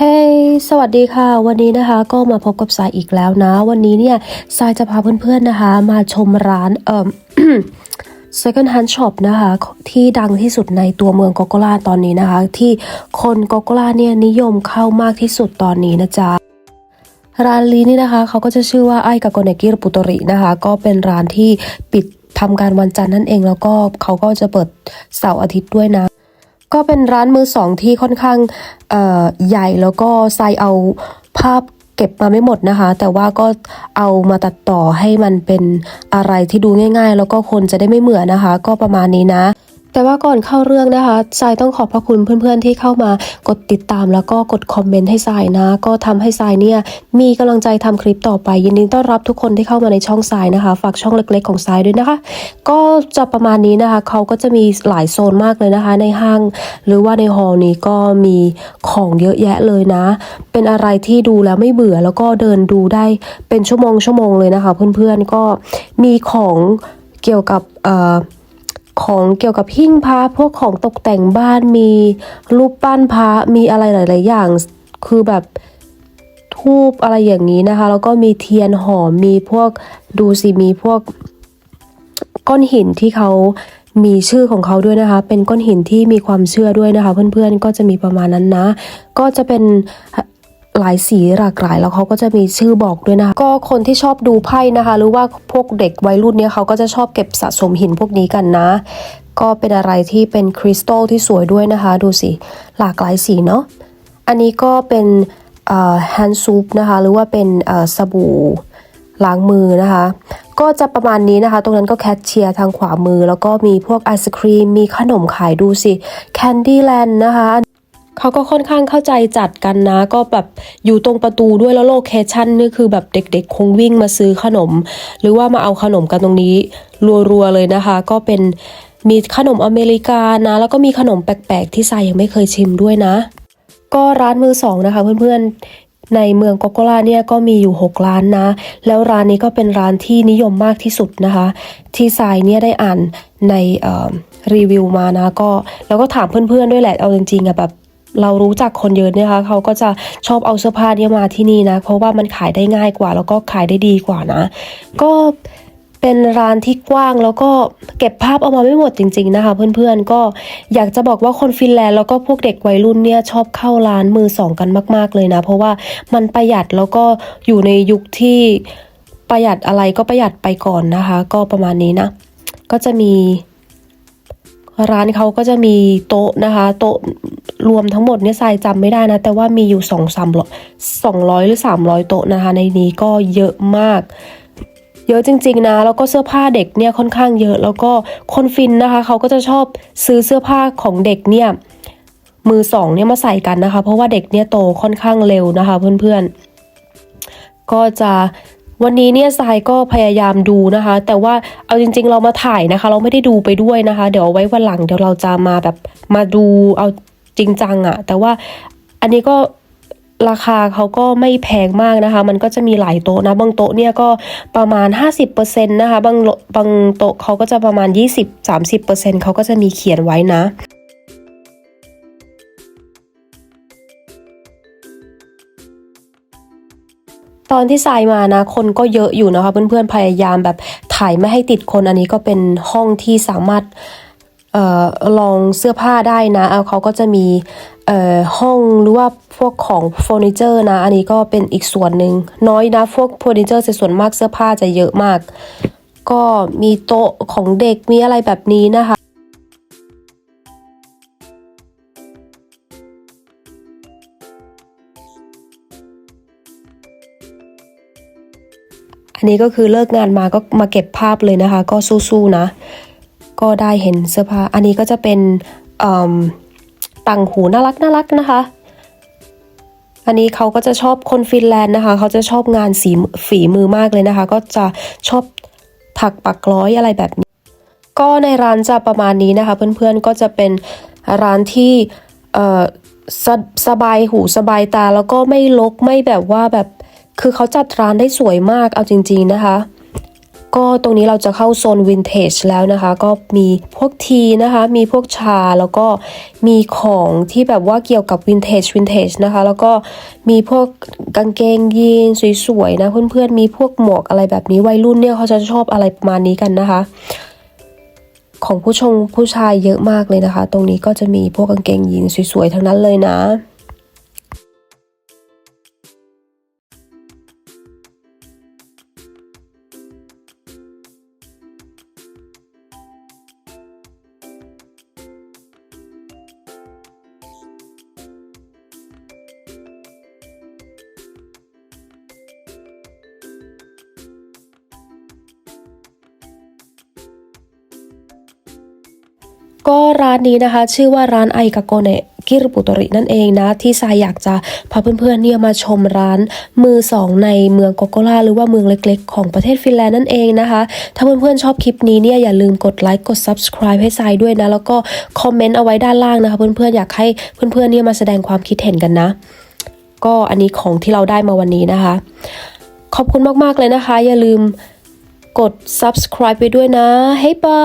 เฮ้ยสวัสดีค่ะ วันนี้นะคะก็มาพบกับสายอีกแล้วนะ วันนี้เนี่ยสายจะพาเพื่อนๆนะคะ มาชมร้านเอ่อ second hand shop นะคะ ที่ดังที่สุดในตัวเมืองโกโกลาตอนนี้นะคะ ที่คนโกโกลาเนี่ยนิยมเข้ามากที่สุดตอนนี้นะจ๊ะร้านนี้นี่นะคะเขาก็จะชื่อว่าไอกาโกเนกิรปุโตรินะคะ ก็เป็นร้านที่ปิดทำการวันจันทร์นั่นเองแล้วก็เขาก็จะเปิดเสาร์อาทิตย์ด้วยนะ ก็เป็นร้านมือสองที่ค่อนข้างใหญ่แล้วก็ใส่เอาภาพเก็บมาไม่หมดนะคะ แต่ว่าก็เอามาตัดต่อให้มันเป็นอะไรที่ดูง่าย ๆ แล้วก็คนจะได้ไม่เหมือนนะคะ ก็ประมาณนี้นะ แต่ว่าก่อนเข้าเรื่องนะคะทรายต้องขอบพระคุณเพื่อนๆที่เข้ามากดติดตามแล้วก็กดคอมเมนต์ให้ทรายนะ ก็ทำให้ทรายเนี่ยมีกำลังใจทำคลิปต่อไป ยินดีต้อนรับทุกคนที่เข้ามาในช่องทรายนะคะ ฝากช่องเล็กๆของทรายด้วยนะคะ ก็จะประมาณนี้นะคะ เขาก็จะมีหลายโซนมากเลยนะคะ ในห้าง หรือว่าในฮอลล์นี้ก็มีของเยอะแยะเลยนะ เป็นอะไรที่ดูแล้วไม่เบื่อแล้วก็เดินดูได้เป็นชั่วโมงชั่วโมงเลยนะคะ เพื่อนๆก็มีของเกี่ยวกับเอ่อ ของเกี่ยวกับหิ้งพระพวกของตกแต่งบ้านมีรูปปั้นพระมีอะไรหลาย ๆ อย่าง คือแบบทูบอะไรอย่างนี้นะคะ แล้วก็มีเทียนหอมมีพวกดูสิมีพวกก้อนหินที่เขามีชื่อของเขาด้วยนะคะ เป็นก้อนหินที่มีความเชื่อด้วยนะคะ เพื่อนๆ ก็จะมีประมาณนั้นนะ ก็จะเป็น หลายสีหลากหลายแล้วเขาก็จะมีชื่อบอกด้วยนะคะก็คนที่ชอบดูไพ่นะคะ หรือว่าพวกเด็กวัยรุ่นเนี่ยเขาก็จะชอบเก็บสะสมหินพวกนี้กันนะ ก็เป็นอะไรที่เป็นคริสตัลที่สวยด้วยนะคะ ดูสิหลากหลายสีเนาะอันนี้ก็เป็นแฮนด์ซูปนะคะ หรือว่าเป็นสบู่ล้างมือนะคะ ก็จะประมาณนี้นะคะ ตรงนั้นก็แคชเชียร์ทางขวามือ แล้วก็มีพวกไอศครีม มีขนมขายดูสิแคนดี้แลนด์นะคะ เขาก็ค่อนข้างเข้าใจจัดกันนะ ก็แบบอยู่ตรงประตูด้วยแล้วโลเคชั่นนี่คือแบบเด็กๆ คงวิ่งมาซื้อขนม หรือว่ามาเอาขนมกันตรงนี้รัวๆเลยนะคะ ก็เป็นมีขนมอเมริกานะ แล้วก็มีขนมแปลกๆ ที่ทรายยังไม่เคยชิมด้วยนะ ก็ร้านมือสองนะคะเพื่อนๆในเมืองโกโกลาเนี่ยก็มีอยู่ 6 ร้านนะ แล้วร้านนี้ก็เป็นร้านที่นิยมมากที่สุดนะคะ ที่ทรายเนี่ยได้อ่านในรีวิวมานะก็แล้วก็ถามเพื่อนๆด้วยแหละเอาจริงๆอะแบบ เรารู้จักคนเยอะเนี่ยคะเขาก็จะชอบเอาเสื้อผ้าเนี่ยมาที่นี่นะ เพราะว่ามันขายได้ง่ายกว่า แล้วก็ขายได้ดีกว่านะ ก็เป็นร้านที่กว้างแล้วก็เก็บภาพเอามาไม่หมดจริง ๆนะคะ เพื่อนๆก็อยากจะบอกว่าคนฟินแลนด์แล้วก็พวกเด็กวัยรุ่นเนี่ยชอบเข้าร้านมือสองกันมาก ๆเลยนะ เพราะว่ามันประหยัดแล้วก็อยู่ในยุคที่ประหยัดอะไรก็ประหยัดไปก่อนนะคะ ก็ประมาณนี้นะ ก็จะมี ร้านเขาก็จะมีโต๊ะนะคะ โต๊ะรวมทั้งหมดเนี่ยทรายจำไม่ได้นะ แต่ว่ามีอยู่สองสามสองร้อยหรือสามร้อยโต๊ะนะคะ ในนี้ก็เยอะมาก เยอะจริง ๆนะ แล้วก็เสื้อผ้าเด็กเนี่ยค่อนข้างเยอะ แล้วก็คนฟินนะคะ เขาก็จะชอบซื้อเสื้อผ้าของเด็กเนี่ยมือสองเนี่ยมาใส่กันนะคะ เพราะว่าเด็กเนี่ยโตค่อนข้างเร็วนะคะ เพื่อนๆก็จะ วันนี้เนี่ยทรายก็พยายามดูนะคะ แต่ว่าเอาจริง ๆ เรามาถ่ายนะคะ เราไม่ได้ดูไปด้วยนะคะ เดี๋ยวไว้วันหลังเดี๋ยวเราจะมาแบบมาดูเอาจริงจังอะแต่ว่าอันนี้ก็ราคาเขาก็ไม่แพงมากนะคะ มันก็จะมีหลายโต๊ะนะ บางโต๊ะเนี่ยก็ประมาณ 50%นะคะ บางบางโต๊ะเขาก็จะประมาณ 20-30%เขาก็จะมีเขียนไว้นะ ตอนที่ทรายมานะคนก็เยอะอยู่นะคะ เพื่อนๆพยายามแบบถ่ายไม่ให้ติดคนอันนี้ก็เป็นห้องที่สามารถเอ่อลองเสื้อผ้าได้นะเอาเขาก็จะมีเอ่อห้องหรือว่าพวกของเฟอร์นิเจอร์นะ อันนี้ก็เป็นอีกส่วนหนึ่งน้อยนะ พวกเฟอร์นิเจอร์ส่วนมากเสื้อผ้าจะเยอะมาก ก็มีโต๊ะของเด็กมีอะไรแบบนี้นะคะ อันนี้ก็คือเลิกงานมาก็มาเก็บภาพเลยนะคะ ก็สู้ๆนะ ก็ได้เห็นเสื้อผ้า อันนี้ก็จะเป็นต่างหูน่ารักน่ารักนะคะ อันนี้เขาก็จะชอบคนฟินแลนด์นะคะ เขาจะชอบงานสีฝีมือมากเลยนะคะ ก็จะชอบถักปักร้อยอะไรแบบนี้ ก็ในร้านจะประมาณนี้นะคะ เพื่อนๆก็จะเป็นร้านที่สสบายหูสบายตาแล้วก็ไม่ลกไม่แบบว่าแบบ คือเขาจัดร้านได้สวยมากเอาจริง ๆนะคะ ก็ตรงนี้เราจะเข้าโซนวินเทจแล้วนะคะ ก็มีพวกทีนะคะ มีพวกชาแล้วก็มีของที่แบบว่าเกี่ยวกับวินเทจวินเทจนะคะ แล้วก็มีพวกกางเกงยีนสวยๆนะเพื่อนๆมีพวกหมวกอะไรแบบนี้วัยรุ่นเนี่ยเขาจะชอบอะไรประมาณนี้กันนะคะของผู้ชงผู้ชายเยอะมากเลยนะคะ ตรงนี้ก็จะมีพวกกางเกงยีนสวยๆ ทั้งนั้นเลยนะ ก็ร้านนี้นะคะ ชื่อว่าร้านไอกาโกเนะกิรปุโตรินั่นเองนะ ที่ทรายอยากจะพาเพื่อนๆเนี่ยมาชมร้านมือสองในเมืองโกโกล่าหรือว่าเมืองเล็กๆ ของประเทศฟินแลนด์นั่นเองนะคะ ถ้าเพื่อนๆชอบคลิปนี้เนี่ยอย่าลืมกดไลค์กด subscribe ให้ทรายด้วยนะ แล้วก็คอมเมนต์เอาไว้ด้านล่างนะคะ เพื่อนๆอยากให้เพื่อนๆเนี่ยมาแสดงความคิดเห็นกันนะ ก็อันนี้ของที่เราได้มาวันนี้นะคะ ขอบคุณมากๆเลยนะคะ อย่าลืมกด subscribe ไปด้วยนะเฮ้ยปา